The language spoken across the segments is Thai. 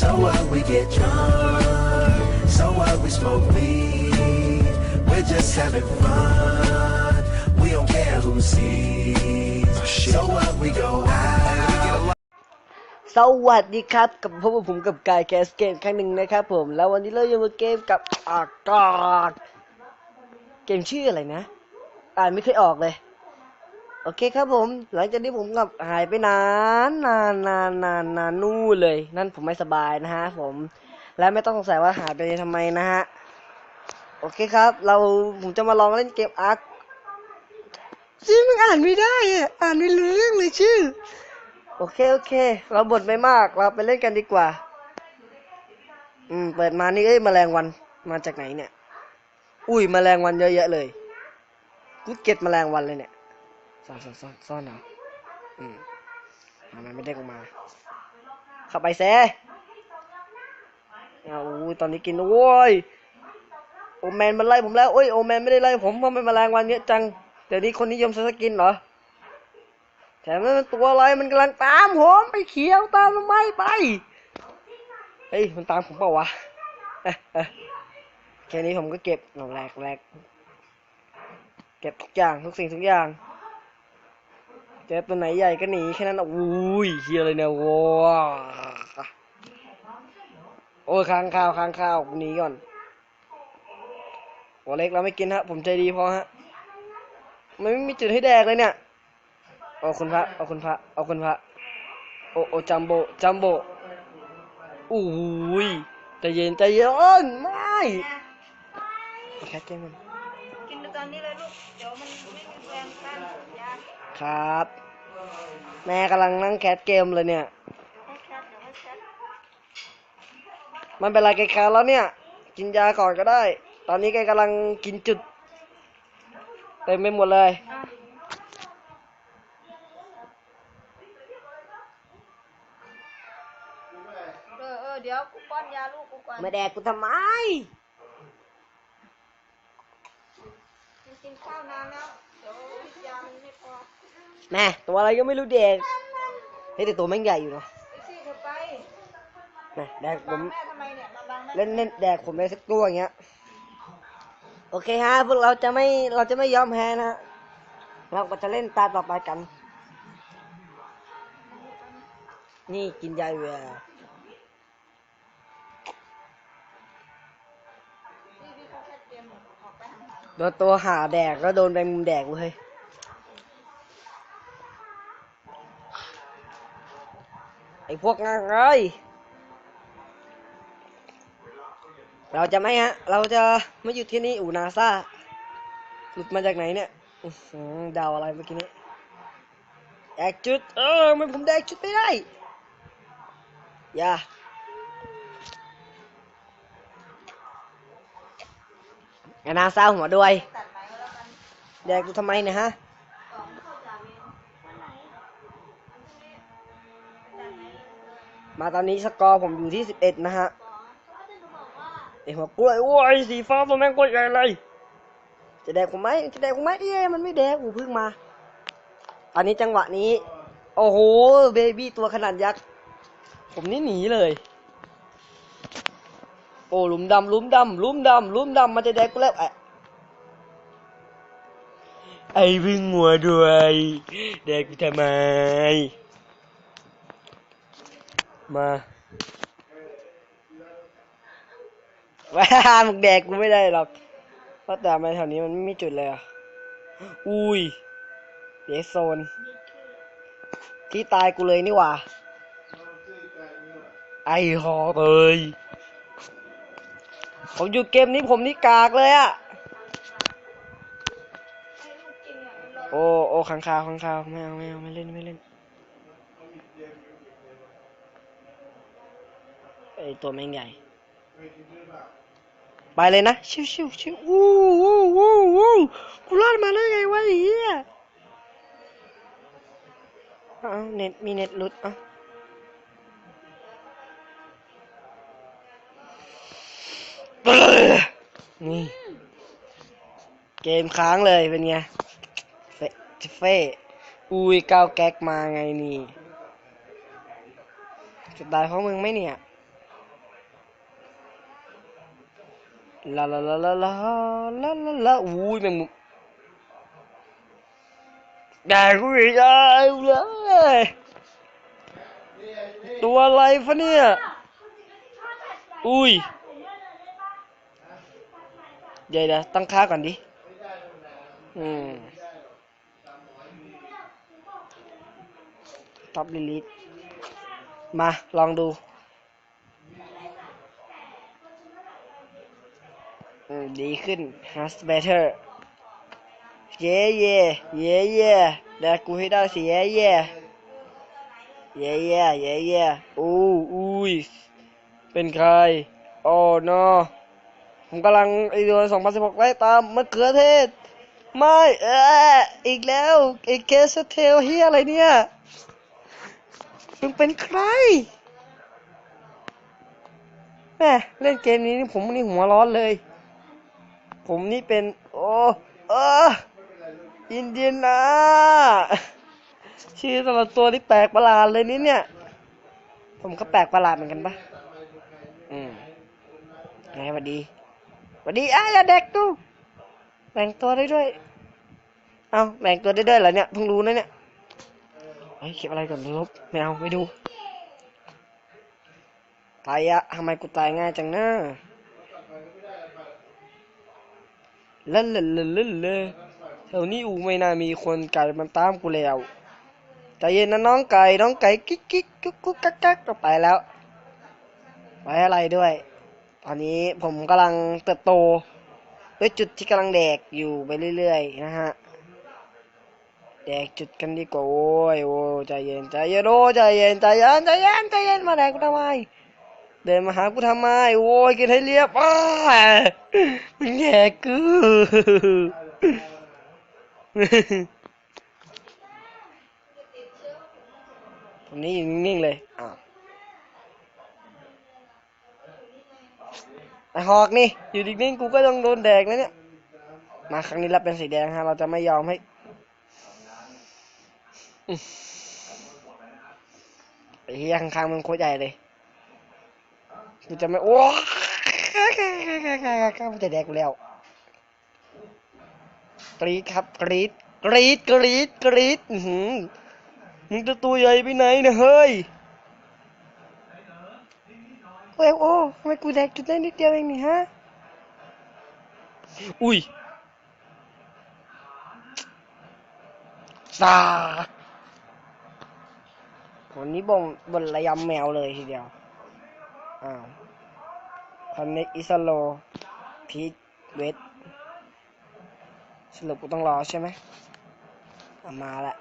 So what we get drunk, so what we smoke weed. We're just having fun, we don't care who sees. So what we go out. สวัสดีครับกับพบกับผมกับกายแคสเกมครั้งหนึ่งนะครับผม แล้ววันนี้เราอยู่กับเกมกับอากาศเกมชื่ออะไรนะ อ่านไม่เคยออกเลย โอเคครับผม หลังจากที่ผมกับหายไปนานนานนานนานนานนู่นเลย นั่นผมไม่สบายนะฮะผม และไม่ต้องสงสัยว่าหายไปทำไมนะฮะ โอเคครับ เราผมจะมาลองเล่นเกมอาร์คชื่อมันอ่านไม่ได้อะอ่านไม่รู้เรื่องเลยชื่อ โอเคโอเค เราบ่นไม่มาก เราไปเล่นกันดีกว่า อืม เปิดมานี่เอ้ยแมลงวันมาจากไหนเนี่ย อุ้ยแมลงวันเยอะแยะเลย กูเก็ตแมลงวันเลยเนี่ย ซ่อนซ่อนซ่อนซ่อนเหรออืมมันไม่ได้ออกมา เข้าไปแซ่เอาอุ้ยตอนนี้กินโว้ยโอแมนมันไล่ผมแล้วโอ้ยโอแมนไม่ได้ไล่ผมเพราะมันแมลงวันเยอะจังเดี๋ยวนี้คนนิยมซสกินเหรอแถมมันตัวอะไรมันกำลังตามผมไปเขียวตามทำไมไปเฮ้ยมันตามผมเปล่าวะเอ๊ะเอ๊ะแค่นี้ผมก็เก็บเอแหลกแหลกเก็บทุกอย่างทุกสิ่งทุกอย่าง เจอตัวไหนใหญ่ก็หนีแค่นั้นอะอุ้ยเฮียเลยเนี่ยว้าโอ้ยค้างข้าวค้างข้าวหนีก่อนหัวเล็กเราไม่กินฮะ ผมใจดีพอฮะมันไม่มีจุดให้แดกเลยเนี่ยเอาคุณพระเอาคุณพระเอาคุณพระโอโอจัมโบจัมโบอู้ยใจเย็นใจเย็นไม่แคทเกมมันกินตอนนี้เลยลูกเดี๋ยวมันไม่มีแรงกันยาครับ แม่กำลังนั่งแคทเกมเลยเนี่ยให้แคทเดี๋ยวให้แคทมันเป็นไรแกแคทแล้วเนี่ย กินยาก่อนก็ได้ ตอนนี้แกกำลังกินจุดเต็มไปหมดเลยอะเออเออเดี๋ยวกูป้อนยาลูกกูก่อนไม่แดกกูทำไมกินกินข้าวนานแล้ว เดี๋ยวยามันไม่พอ แม่ตัวอะไรก็ไม่รู้เด็กเฮ้ยแต่ตัวแม่งใหญ่อยู่เนาะไปสิเดี๋ยวไปแม่แดกผบัมงแม่ทำไมเนี่ยมาบังแม่เล่นเล่นแดกผมไปสักตัวอย่างเงี้ย โอเคฮะพวกเราจะไม่เราจะไม่ยอมแพ้นะเราก็จะเล่นตาต่อไปกัน นี่กินยาเวลาพี่พี่เขาแค่เตรียมออกไปห่างโดนตัวหาแดกก็โดนแบงมุมแดกเว้ย อพวกง่างเอ้ยเราจะไม่ฮะ เราจะไม่อยู่ที่นี่อูนาซาหลุดมาจากไหนเนี่ยดาวอะไรเมื่อกี้นี้แดกจุด เออ มันผมแดกจุดไม่ได้ อย่าไอนาซาหัวด้วยๆตัดก็แล้วกันแดกกูทำไมเนี่ยฮะ มาตอนนี้สกอร์ผมอยู่ที่สิบเอ็ดนะฮะเขาจะบอกว่าไอหัวกล้วยโอ้ยสีฟ้าตัวแม่งกล้วยใหญ่เลยจะแดกผมไหมจะแดกผมไหมเอ้มันไม่แดกกูเพิ่งมาตอนนี้จังหวะนี้ โอ้โหเบบี้ตัวขนาดยักษ์ผมนี่หนีเลย โอ้ลุมดำลุมดำลุมดำลุมดำมันจะแดกกูแล้วไอไอ้พึ่งหัวด้วยแดกกูทำไม มาว้ามึงแดกกูไม่ได้หรอก เพราะแต่มาแถวนี้มันไม่มีจุดเลยอะ อุ้ยเดโซน ที่ตายกูเลยนี่หว่า ไอหอเอ้ยผมอยู่เกมนี้ผมนี่กากเลยอะให้ลูกกินเนี่ยมันรอโอ้โอ้ขังคาวขังคาวไม่เอาไม่เอาไม่เล่นไม่เล่น ไอตัวแม่งใหญ่ ไปเลยนะ ชิวชิวชิววู้วู้วู้วู้กูรอดมาได้ไงวะไอ้เหี้ยเอาเน็ตมีเน็ตหลุดอะนี่เกมค้างเลยเป็นไงเฟเฟอุ้ยก้าวแก๊กมาไงนี่จะตายเพราะมึงไหมเนี่ย ลาลาลาลาลาลาลาลาอุ้ยแมงมุมแดกกูอีกแล้วเลยตัวอะไรฟะเนี่ย อุ้ยเดี๋ยวเดี๋ยวตั้งค่าก่อนดิ อืมท็อปลิลิตมา ลองดู อืม ดีขึ้น has better เย่เย่เย่เย่แดกกูให้ได้สิเย่เย่เย่เย่เย่เย่อู้อุ้ยเป็นใครโอ้ no ผมกำลังไอเดือน2016ไล่ตามมะเขือเทศ ไม่เอออีกแล้วไอเคสเทลเฮียอะไรเนี่ยมึงเป็นใครแม่เล่นเกมนี้นี่ผมนี่หัวร้อนเลย ผมนี่เป็น โอ้เอออินเดียนาชื่อแต่ละตัวที่แปลกประหลาดเลยนี่เนี่ย ผมก็แปลกประหลาดเหมือนกันปะอืมไงสวัสดีสวัสดีอ้าอย่าเด็กดูแบ่งตัวได้ด้วย เอาแบ่งตัวได้ด้วยเหรอเนี่ยเพิ่งรู้นะเนี่ยเฮ้ยเก็บอะไรก่อนลบไม่เอาไม่ดูตายอะทำไมกูตายง่ายจังเนะเล่นเล่นเล่นเล่นเลยแถวนี้อูไม่น่ามีคนไก่มันตามกูแล้วใจเย็นนะน้องไก่น้องไก่กิ๊กกิ๊กกุ๊กกุ๊กกักกักก็ไปแล้วไว้อะไรด้วย ตอนนี้ผมกำลังเติบโตด้วยจุดที่กำลังแดกอยู่ไปเรื่อยๆนะฮะแดกจุดกันดีกว่าโอ้ยโอ้ยใจเย็นใจเย็นโอ้ใจเย็นใจเย็นใจเย็นใจเย็นมาแดกกูทำไม เดินมาหากูทำไม โอ้ยกินให้เรียบอ้ามึงแดกกูตรงนี้อยู่นิ่งๆเลยอ้าวไอหอกนี่ อยู่นิ่งๆกูก็ต้องโดนแดกนะเนี่ย มาครั้งนี้รับเป็นสีแดงฮะ เราจะไม่ยอมให้ไอ้เหี้ยข้างๆมันโคตรใหญ่เลย กูจะไม่โอ้มันจะแดกกูแล้ว กรีดครับ กรีดกรีดกรีดกรีดหือมึงจะตัวใหญ่ไปไหนนี่ยเฮ้ยโอ้โอ้ทำไมกูแดกจุดได้นิดเดียวเองนี่ฮะ อุ้ยซาวันนี้บ่งบนระยำแมวเลยทีเดียว อ้าว คอนเนคอิสโลพีทเวทสรุปกูต้องรอใช่ไหมมาละ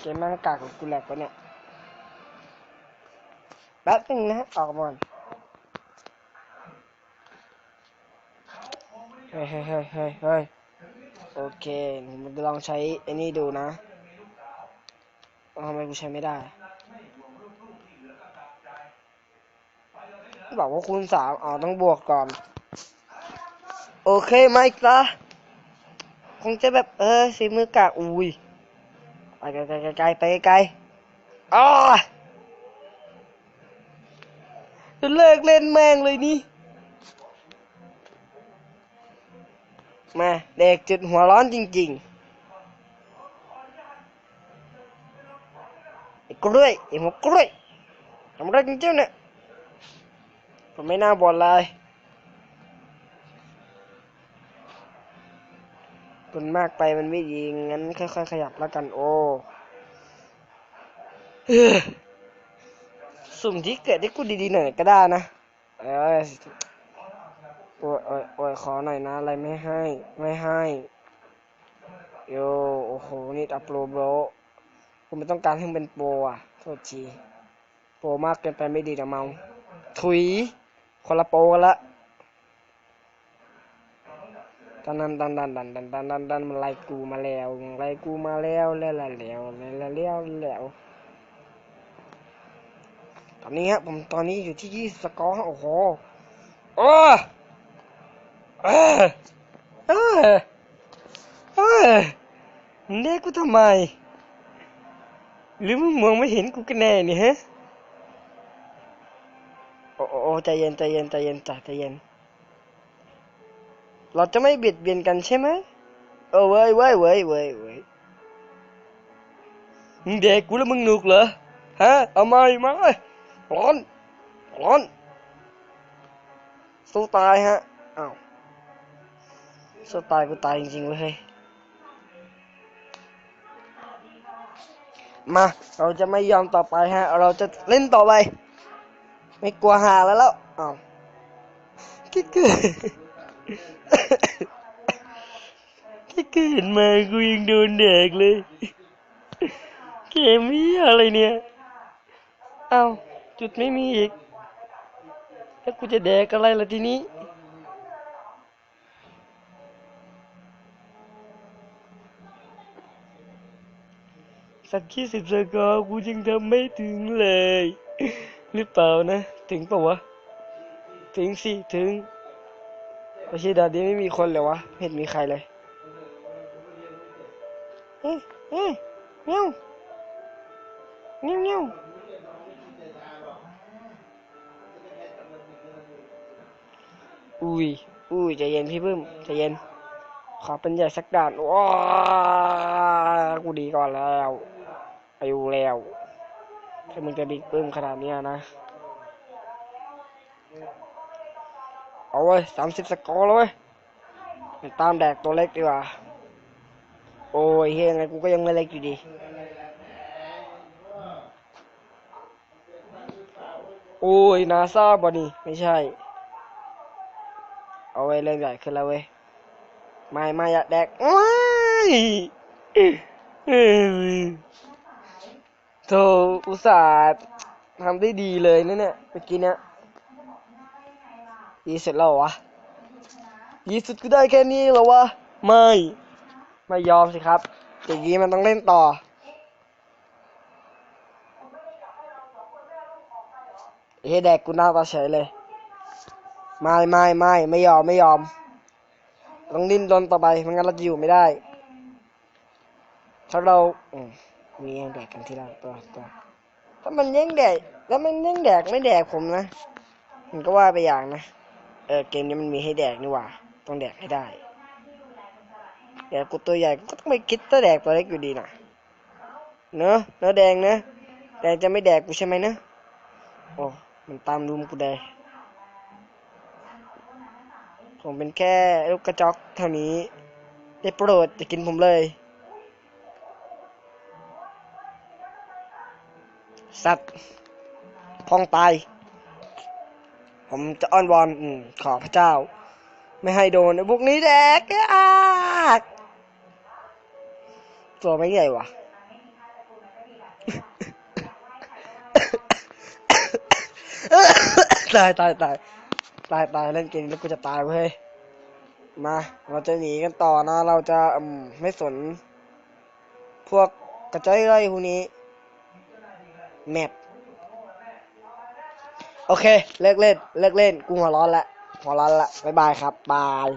เกมแม่งกากกับกูแหลกวะเนี่ยแป๊บนึงนะออกมาก่อนเฮ้ยเฮ้ยเฮ้ยเฮ้ยโอเคผมจะลองใช้ไอ้นี่ดูนะ ทำไมกูใช้ไม่ได้บอกว่าคูณสามอ๋อต้องบวกก่อน โอเคไหมจ๊ะคงจะแบบเออสีมือกากอุ้ยไปไกลไกลไกลไปไกลๆอ๋อจะเลิกเล่นแม่งเลยนี่ มาเด็กจุดหัวร้อนจริง ๆ กล้วยไอ้หัวกล้วยทำอะไรจริงๆเนี่ยผมไม่น่าบ่นเลยคนมากไปมันไม่ดีงั้นค่อยๆขยับแล้วกันโอ้เฮ้อสุ่มที่เกิดให้กูดีๆหน่อยก็ได้นะเอ้ยโอ้ยโอ้ยโอ้ยขอหน่อยนะอะไรไม่ให้ ไม่ให้ โย โอ้โห นี่อัพโหลดโบ ผมไม่ต้องการให้มันเป็นโปรอะโทษทีโปรมากเกินไปไม่ดีนะเมา ถุย คนละโปรกันละดันดันดันดันดันดันดันดันดันมันไล่กูมาแล้วมันไล่กูมาแล้วแล้วแล้วแล้วแล้วแล้วแล้วตอนนี้ฮะผมตอนนี้อยู่ที่ยี่สิบสกอร์โอ้โหโอ้เออเออเออเรียกกูทำไม หรือมึงมองไม่เห็นกูกันแน่เนี่ยฮะโอ้โอ้ใจเย็นใจเย็นใจเย็นจ้ะใจเย็น เราจะไม่เบียดเบียนกันใช่ไหมเออเว้ยเว้ยเว้ยเว้ยเว้ยมึงเด็กกูแล้วมึงหนุกเหรอฮะเอามาอีกมาร้อนร้อนสู้ตายฮะอ้าวสู้ตายกูตายจริงๆเว้ย มา เราจะไม่ยอมต่อไปฮะ เราจะเล่นต่อไป ไม่กลัวหาแล้วแล้วอ้าวคิดเกิดคิดเกิดมากูยังโดนแดกเลยเกมนี้อะไรเนี่ยอ้าวจุดไม่มีอีก แล้วกูจะแดกอะไรล่ะทีนี้ สักยี่สิบสกอร์กูยังทำไม่ถึงเลย หรือเปล่านะ ถึงปล่าวะ ถึงสิถึงไม่ใช่ดาดีไม่มีคนเลยวะไม่เห็นมีใครเลยเฮ้ยเฮ้ยเงี้ยวเงี้ยวเงี้ยวอุ้ยอุ้ยใจเย็นพี่พึ่มใจเย็น ขอเป็นใหญ่สักด่านว้ากูดีก่อนแล้ว อายุแล้ว ถ้ามึงจะบิ๊กปึ้มขนาดเนี้ยนะ เอาเว้ยสามสิบสกอร์เลยเว้ยตามแดกตัวเล็กดีกว่า โอ้ยเฮียยังไงกูก็ยังไม่เล็กอยู่ดี โอ้ยนาซาบอนี่ไม่ใช่ เอาไว้เริ่มใหญ่ขึ้นแล้วเว้ยไม่ไม่อยากแดกว้ายเอ้ย โธ่อุตส่าห์ทำได้ดีเลยนะเนี่ยเมื่อกี้เนี่ยดีเสร็จแล้ววะดีสุดก็ได้แค่นี้เหรอวะ ไม่ ไม่ยอมสิครับอย่างนี้มันต้องเล่นต่อ เฮ้แดกกูหน้าตาเฉยเลย ไม่ไม่ไม่ไม่ยอมไม่ยอม ต้องดิ้นรนต่อไปไม่งั้นเราจะอยู่ไม่ได้ ถ้าเรา มีแย่งแดกกันที่ละตัวตัวถ้ามันแย่งแดกแล้วมันแย่งแดกไม่แดกผมนะมันก็ว่าไปอย่างนะเออเกมนี้มันมีให้แดกนี่หว่าต้องแดกให้ได้แดกกูตัวใหญ่ก็ต้องไปคิดตัวแดกตัวเล็กอยู่ดีนะเนอะเนอะแดงเนอะแดงจะไม่แดกกูใช่ไหมเนอะโอ้มันตามรุมกูแดงผมเป็นแค่ลูกกระจอกเท่านี้ ได้โปรดจะกินผมเลย สัตว์พองตาย ผมจะอ้อนวอนขอพระเจ้า ไม่ให้โดนไอ้พวกนี้แดกอากตัวไม่ใหญ่วะตายตายตายตายตายเล่นเกมแล้วกูจะตายเว้ยมา เราจะหนีกันต่อนะ เราจะมไม่สน พวกกระจ้อยไรพวกนี้ แมปโอเค เลิกเล่น เลิกเล่น กูหัวร้อนละหัวร้อนละบ๊ายบายครับ บาย